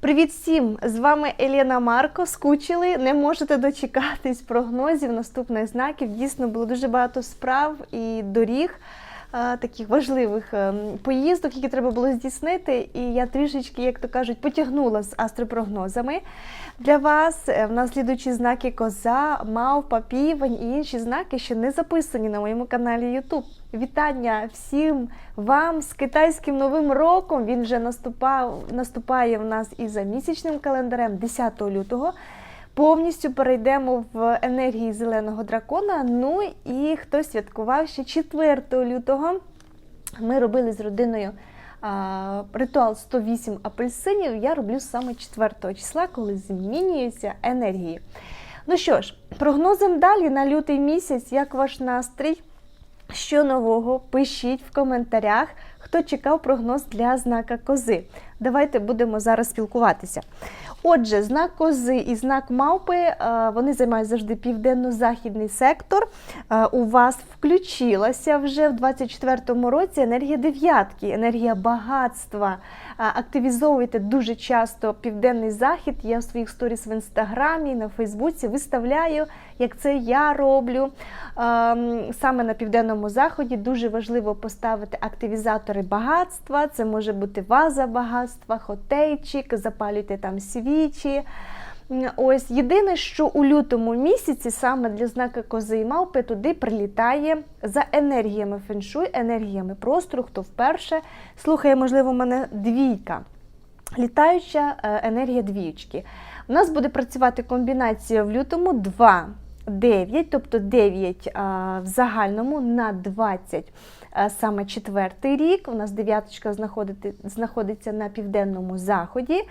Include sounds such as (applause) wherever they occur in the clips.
Привіт всім! З вами Елена Марко. Скучили, не можете дочекатись прогнозів наступних знаків. Дійсно було дуже багато справ і доріг. Е, Таких важливих ем, поїздок, які треба було здійснити, і я трішечки, як то кажуть, потягнула з астропрогнозами для вас. Е, В нас слідуючі знаки коза, мавпа, півень і інші знаки, що не записані на моєму каналі YouTube. Вітання всім вам з китайським новим роком. Він вже наступав, наступає в нас і за місячним календарем 10 лютого. Повністю перейдемо в енергії зеленого дракона. Ну і хто святкував ще 4 лютого. Ми робили з родиною а, ритуал 108 апельсинів. Я роблю саме 4 числа, коли змінюються енергії. Ну що ж, прогнозом далі на лютий місяць, як ваш настрій? Що нового? Пишіть в коментарях, хто чекав прогноз для знака кози. Давайте будемо зараз спілкуватися. Отже, знак кози і знак мавпи е, вони займають завжди південно-західний сектор. Е, У вас включилася вже в 24-му році енергія дев'ятки, енергія багатства. Е, Активізовуйте дуже часто південний захід. Я в своїх сторіс в інстаграмі, на Фейсбуці виставляю, як це я роблю. Ем, Саме на південному заході дуже важливо поставити активізатори багатства. Це може бути ваза багатства, хотейчик, запалюйте там свічі. Ось єдине, що у лютому місяці саме для знака кози і мавпи туди прилітає за енергіями феншуй, енергіями простору. Хто вперше слухає, можливо, мене двійка. Літаюча е, енергія двіючки. У нас буде працювати комбінація в лютому 2, 9, тобто 9 а, в загальному на 20 а, саме четвертий рік. У нас дев'яточка знаходиться на південному заході.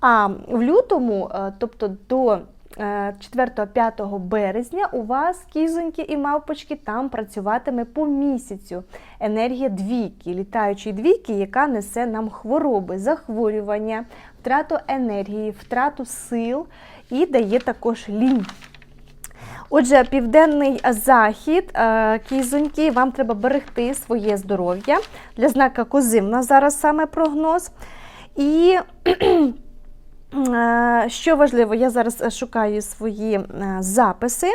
А в лютому, е, тобто до 4-5 березня, у вас кізоньки і мавпочки там працюватиме по місяцю. Енергія двійки, літаючої двійки, яка несе нам хвороби, захворювання, втрату енергії, втрату сил і дає також лінь. Отже, південний захід, е, кізоньки, вам треба берегти своє здоров'я. Для знака кози в нас зараз саме прогноз. І е, що важливо, я зараз шукаю свої е, записи.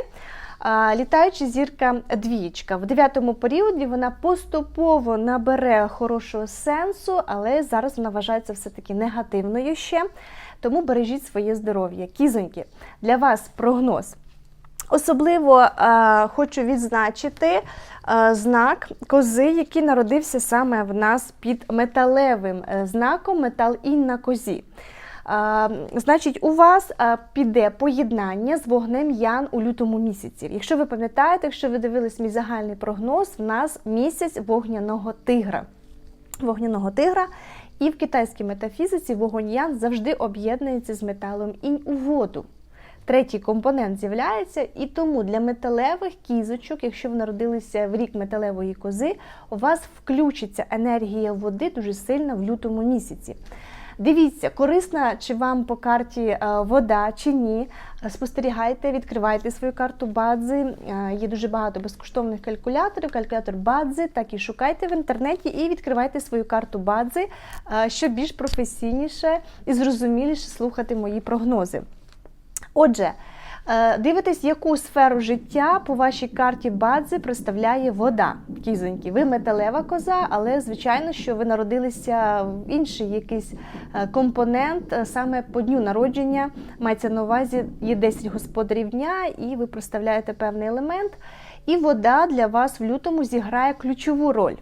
Літаюча зірка двієчка. В дев'ятому періоді вона поступово набере хорошого сенсу, але зараз вона вважається все-таки негативною ще. Тому бережіть своє здоров'я. Кізоньки, для вас прогноз. Особливо е, хочу відзначити е, знак кози, який народився саме в нас під металевим е, знаком метал інь на козі. Е, значить, у вас е, піде поєднання з вогнем Ян у лютому місяці. Якщо ви пам'ятаєте, якщо ви дивились мій загальний прогноз, в нас місяць вогняного тигра. Вогняного тигра. І в китайській метафізиці вогонь Ян завжди об'єднується з металом інь у воду. Третій компонент з'являється, і тому для металевих кізочок, якщо ви народилися в рік металевої кози, у вас включиться енергія води дуже сильно в лютому місяці. Дивіться, корисна чи вам по карті е, вода чи ні. Спостерігайте, відкривайте свою карту Бадзи. Е, Є дуже багато безкоштовних калькуляторів, калькулятор Бадзи, так і шукайте в інтернеті і відкривайте свою карту Бадзи, е, щоб більш професійніше і зрозуміліше слухати мої прогнози. Отже, е, дивитесь, яку сферу життя по вашій карті Бадзи представляє вода. Кізоньки. Ви металева коза, але звичайно, що ви народилися в інший якийсь е, компонент е, саме по дню народження. Мається на увазі, є 10 господарів дня, і ви представляєте певний елемент. І вода для вас в лютому зіграє ключову роль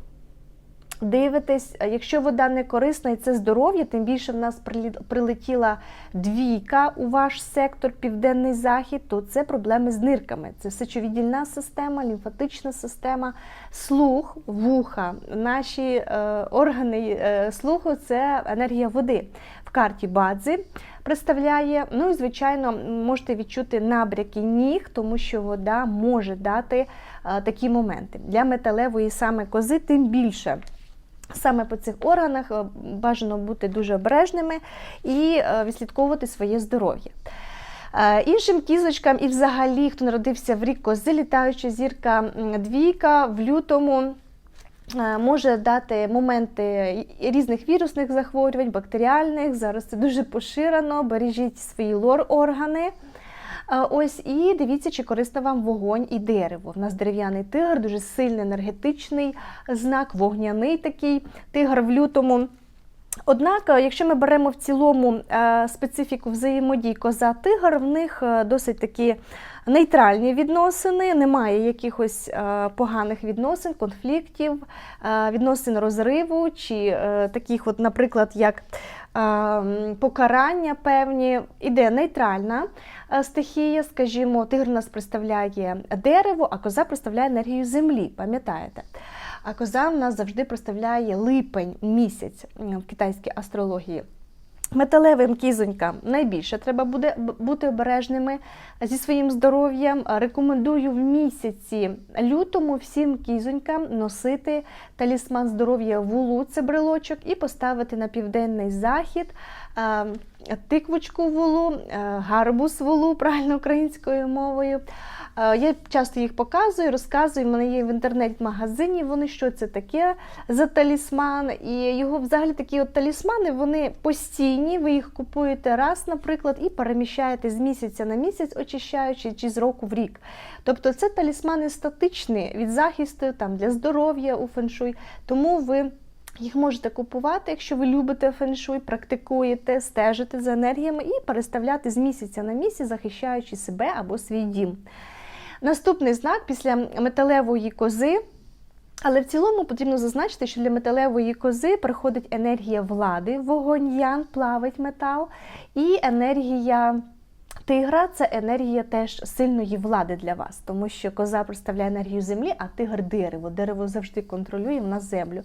дивитесь, якщо вода не корисна і це здоров'я, тим більше в нас прилетіла двійка у ваш сектор, південний захід, то це проблеми з нирками. Це сечовіддільна система, лімфатична система, слух, вуха, наші е, органи е, слуху це енергія води. В карті Бадзи представляє. Ну і звичайно, можете відчути набряки ніг, тому що вода може дати е, такі моменти. Для металевої саме кози, тим більше. Саме по цих органах е, бажано бути дуже обережними і е, відслідковувати своє здоров'я. Е, Іншим кізочкам, і взагалі, хто народився в рік кози, літаюча зірка двійка в лютому може дати моменти різних вірусних захворювань, бактеріальних. Зараз це дуже поширено. Бережіть свої лор-органи. Ось і дивіться, чи корисна вам вогонь і дерево. У нас дерев'яний тигр, дуже сильний енергетичний знак, вогняний такий тигр в лютому. Однак, е, якщо ми беремо в цілому е, специфіку взаємодій коза-тигр, в них е, досить такі нейтральні відносини, немає якихось поганих відносин, конфліктів, відносин розриву, чи таких, от, наприклад, як покарання певні. Іде нейтральна стихія, скажімо, тигр нас представляє дерево, а коза представляє енергію землі, пам'ятаєте? А коза нас завжди представляє липень місяць в китайській астрології. Металевим кізонькам найбільше треба буде бути обережними зі своїм здоров'ям. Рекомендую в місяці лютому всім кізонькам носити талісман здоров'я вулу, це брелочок, і поставити на південний захід тиквочку вулу, е, гарбуз вулу, правильно українською мовою. Е, Я часто їх показую, розказую. В мене є в інтернет-магазині. Вони що це таке за талісман. І його взагалі такі от талісмани вони постійні. Ви їх купуєте раз, наприклад, і переміщаєте з місяця на місяць, очищаючи чи з року в рік. Тобто це талісмани статичні від захисту там для здоров'я у феншуй. Тому ви. Їх можете купувати, якщо ви любите феншуй, практикуєте, стежите за енергіями і переставляти з місяця на місяць, захищаючи себе або свій дім. Наступний знак після металевої кози. Але в цілому потрібно зазначити, що для металевої кози приходить енергія влади, вогонь ян, плавить метал, і енергія тигра це енергія теж сильної влади для вас, тому що коза представляє енергію землі, а тигр дерево. Дерево завжди контролює в нас землю.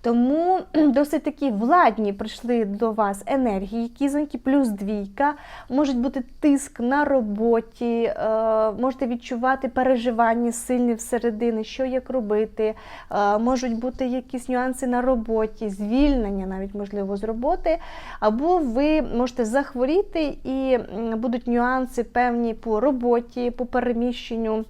Тому досить такі владні прийшли до вас енергії, кізоньки, плюс двійка. Можуть бути тиск на роботі, е, можете відчувати переживання сильні всередини, що як робити. Е, можуть бути якісь нюанси на роботі, звільнення навіть можливо з роботи. Або ви можете захворіти і будуть нюанси певні по роботі, по переміщенню.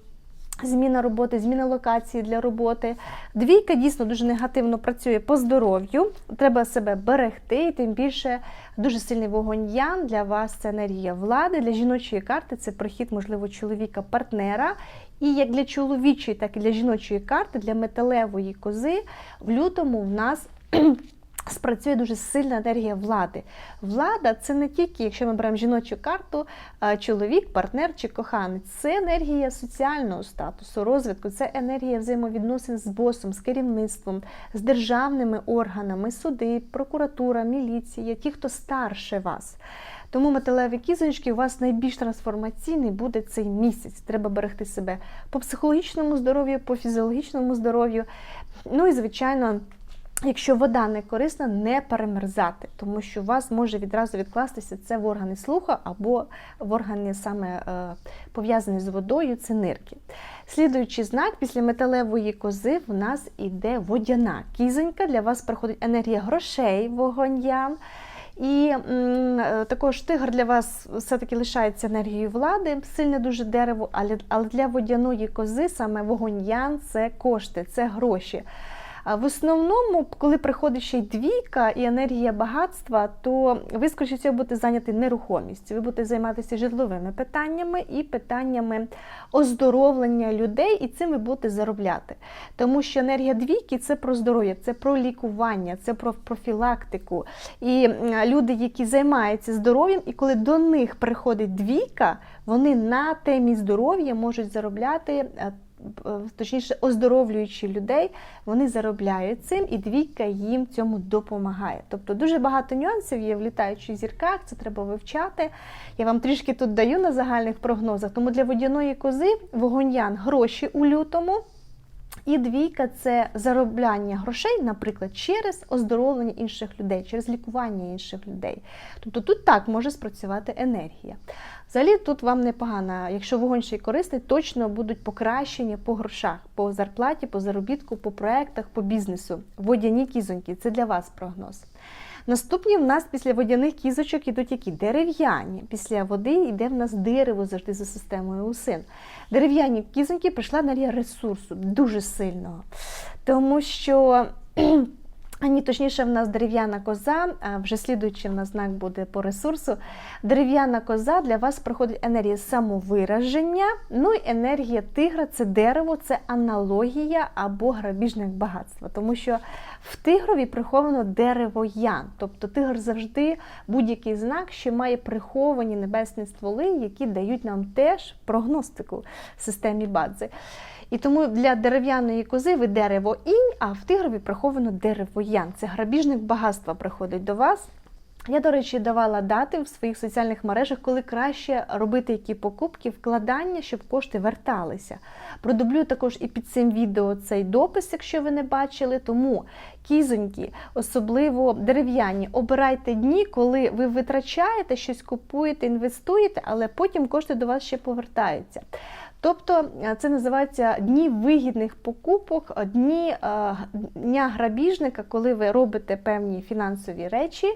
Зміна роботи, зміна локації для роботи. Двійка дійсно дуже негативно працює по здоров'ю. Треба себе берегти, і тим більше дуже сильний вогонь ян для вас це енергія влади. Для жіночої карти це прихід, можливо, чоловіка-партнера. І як для чоловічої, так і для жіночої карти, для металевої кози в лютому в нас спрацює дуже сильна енергія влади. Влада це не тільки, якщо ми беремо жіночу карту, чоловік, партнер чи коханець. Це енергія соціального статусу, розвитку, це енергія взаємовідносин з босом, з керівництвом, з державними органами, суди, прокуратура, міліція, ті, хто старше вас. Тому металеві кізоньки у вас найбільш трансформаційний буде цей місяць. Треба берегти себе по психологічному здоров'ю, по фізіологічному здоров'ю. Ну і звичайно. Якщо вода не корисна, не перемерзати, тому що у вас може відразу відкластися це в органи слуха або в органи саме е, пов'язані з водою, це нирки. Слідуючий знак після металевої кози в нас іде водяна кізонька. Для вас приходить енергія грошей, вогонь ян. І е, також тигр для вас все-таки лишається енергією влади, сильне дуже дерево, але, для водяної кози саме вогонь ян це кошти, це гроші. В основному, коли приходить ще й двійка і енергія багатства, то ви, скоріше всього, будете зайняті нерухомістю. Ви будете займатися житловими питаннями і питаннями оздоровлення людей, і цим ви будете заробляти. Тому що енергія двійки це про здоров'я, це про лікування, це про профілактику. І люди, які займаються здоров'ям, і коли до них приходить двійка, вони на темі здоров'я можуть заробляти. Е, Точніше, оздоровлюючи людей, вони заробляють цим, і двійка їм цьому допомагає. Тобто дуже багато нюансів є в літаючих зірках, це треба вивчати. Я вам трішки тут даю на загальних прогнозах. Тому для водяної кози вогоньян гроші у лютому. І двійка це заробляння грошей, наприклад, через оздоровлення інших людей, через лікування інших людей. Тобто тут так може спрацювати енергія. Взагалі тут вам непогано, якщо вогонь ще й корисний, точно будуть покращення по грошах, по зарплаті, по заробітку, по проектах, по бізнесу. Водяні кізоньки це для вас прогноз. Наступні в нас після водяних кізочок ідуть які дерев'яні. Після води йде в нас дерево завжди за системою усин. Дерев'яні кізоньки прийшла на ресурсу, дуже сильного. Тому що. Ані точніше, в нас дерев'яна коза, а вже слідуючи в нас знак буде по ресурсу. Дерев'яна коза для вас проходить енергія самовираження, ну і енергія тигра це дерево, це аналогія або грабіжник багатства. Тому що в тигрові приховано дерево ян. Тобто тигр завжди будь-який знак, що має приховані небесні стволи, які дають нам теж прогностику в системі бадзи. І тому для дерев'яної кози ви дерево інь, а в тигрові приховано дерево ян. Це грабіжник багатства приходить до вас. Я, до речі, давала дати в своїх соціальних мережах, коли краще робити які покупки, вкладання, щоб кошти верталися. Продублю також і під цим відео цей допис, якщо ви не бачили. Тому кізоньки, особливо дерев'яні, обирайте дні, коли ви витрачаєте щось, купуєте, інвестуєте, але потім кошти до вас ще повертаються. Тобто це називається дні вигідних покупок, дні дня грабіжника, коли ви робите певні фінансові речі,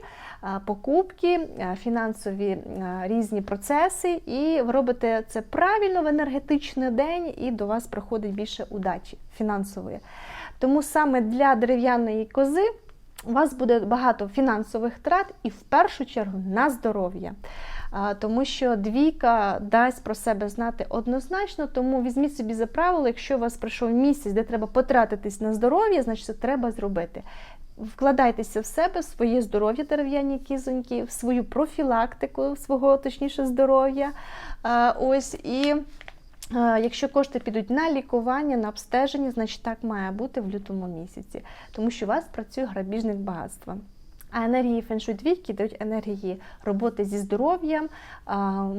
покупки, фінансові різні процеси, і ви робите це правильно в енергетичний день, і до вас приходить більше удачі фінансової. Тому саме для дерев'яної кози. У вас буде багато фінансових трат і в першу чергу на здоров'я тому що двійка дасть про себе знати однозначно, тому візьміть собі за правило, якщо у вас пройшов місяць, де треба потратитись на здоров'я, значить це треба зробити. Вкладайтеся в себе, в своє здоров'я, дерев'яні кізоньки, в свою профілактику свого точніше здоров'я. Ось і. Якщо кошти підуть на лікування, на обстеження, значить так має бути в лютому місяці, тому що у вас працює грабіжник багатства. А енергії феншуй двійки дають енергії роботи зі здоров'ям,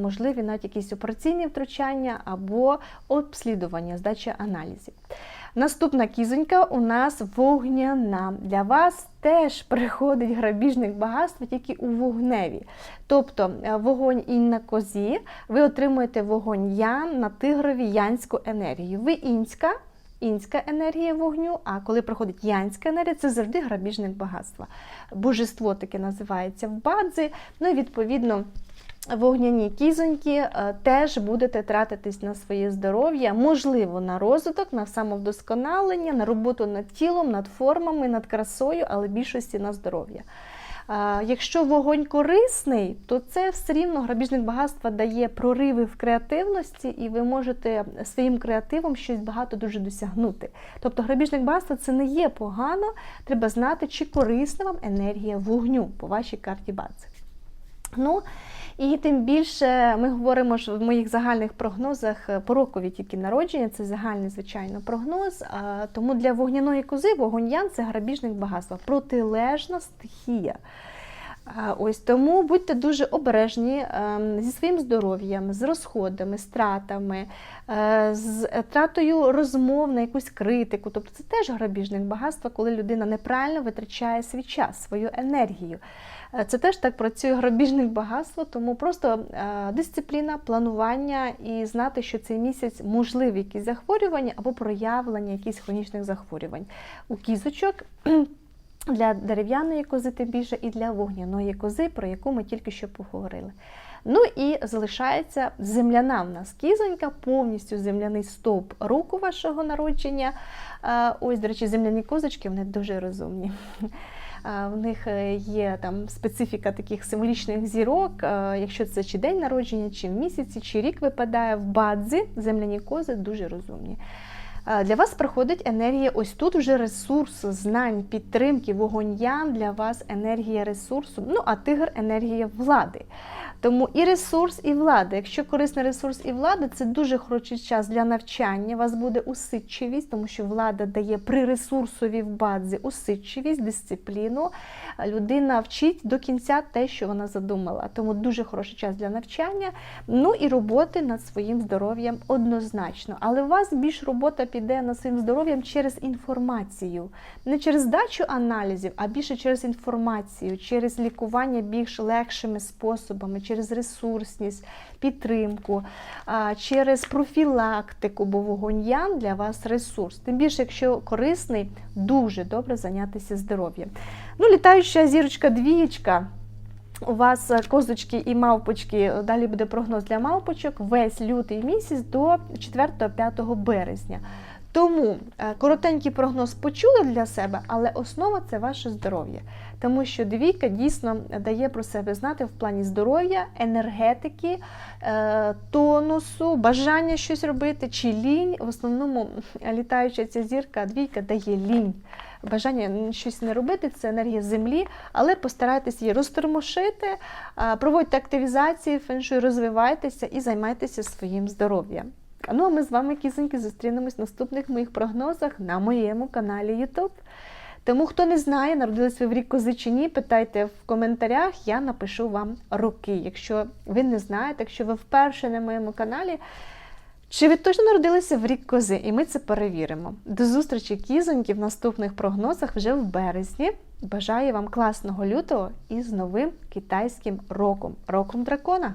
можливі навіть якісь операційні втручання або обслідування, здача аналізів. Наступна кізонька у нас вогняна. Для вас теж приходить грабіжник багатства тільки у вогневі. Тобто е, вогонь і на козі, ви отримуєте вогонь ян на тигрові янську енергію. Ви інська інська енергія вогню, а коли проходить янська енергія, це завжди грабіжник багатства. Божество таке називається в бадзи. Ну і відповідно. Вогняні кізоньки е, теж будете тратитись на своє здоров'я, можливо, на розвиток, на самовдосконалення, на роботу над тілом, над формами, над красою, але більшості на здоров'я. Якщо вогонь корисний, то це все рівно грабіжник багатства дає прориви в креативності, і ви можете своїм креативом щось багато дуже досягнути. Тобто грабіжник багатства це не є погано, треба знати, чи корисна вам енергія вогню по вашій карті бази. Ну, і тим більше ми говоримо ж в моїх загальних прогнозах е, по рокові тільки народження, це загальний, звичайно, прогноз. Тому для вогняної кози вогонь ян це грабіжник багатства, протилежна стихія. Ось Тому будьте дуже обережні ем, зі своїм здоров'ям, з розходами, стратами, е, з тратою розмов на якусь критику. Тобто це теж грабіжник багатства, коли людина неправильно витрачає свій час, свою енергію. Це теж так працює грабіжник багатства, тому просто е, дисципліна, планування і знати, що цей місяць можливі якісь захворювання або проявлення якихось хронічних захворювань. У кізочок. (clears throat) Для дерев'яної кози, тим більше, і для вогняної кози, про яку ми тільки що поговорили. Ну і залишається земляна в нас кізонька, повністю земляний стовп руку вашого народження. Е, ось, до речі, земляні козочки, вони дуже розумні. В них е, є там специфіка таких символічних зірок, якщо це чи день народження, чи в місяці, чи рік випадає в бадзі, земляні кози дуже розумні. Для вас приходить енергія, ось тут вже ресурс, знань, підтримки, вогонь ян для вас енергія ресурсу, ну а тигр енергія влади. Тому і ресурс, і влада. Якщо корисний ресурс і влада, це дуже хороший час для навчання. У вас буде усидчивість, тому що влада дає при ресурсові в базі усидчивість, дисципліну. Людина вчить до кінця те, що вона задумала. Тому дуже хороший час для навчання. Ну і роботи над своїм здоров'ям однозначно. Але у вас більш робота піде над своїм здоров'ям через інформацію, не через дачу аналізів, а більше через інформацію, через лікування більш легшими способами через ресурсність, підтримку, через профілактику, бо вогонь ян для вас ресурс. Тим більше, якщо корисний, дуже добре зайнятися здоров'ям. Ну, літаюча зірочка двієчка. У вас козочки і мавпочки, далі буде прогноз для мавпочок весь лютий місяць до 4-5 березня. Тому е, коротенький прогноз почули для себе, але основа це ваше здоров'я. Тому що двійка дійсно дає про себе знати в плані здоров'я, енергетики, е, тонусу, бажання щось робити чи лінь. В основному літаюча ця зірка, двійка дає лінь. Бажання щось не робити це енергія землі, але постарайтесь її розтормошити, проводьте активізації, феншуй, розвивайтеся і займайтеся своїм здоров'ям. Ну а ми з вами, кізоньки, зустрінемось в наступних моїх прогнозах на моєму каналі YouTube. Тому, хто не знає, народились ви в рік кози чи ні, питайте в коментарях, я напишу вам роки. Якщо ви не знаєте, якщо ви вперше на моєму каналі, чи ви точно народилися в рік кози? І ми це перевіримо. До зустрічі кізоньки в наступних прогнозах вже в березні. Бажаю вам класного лютого і з новим китайським роком роком дракона!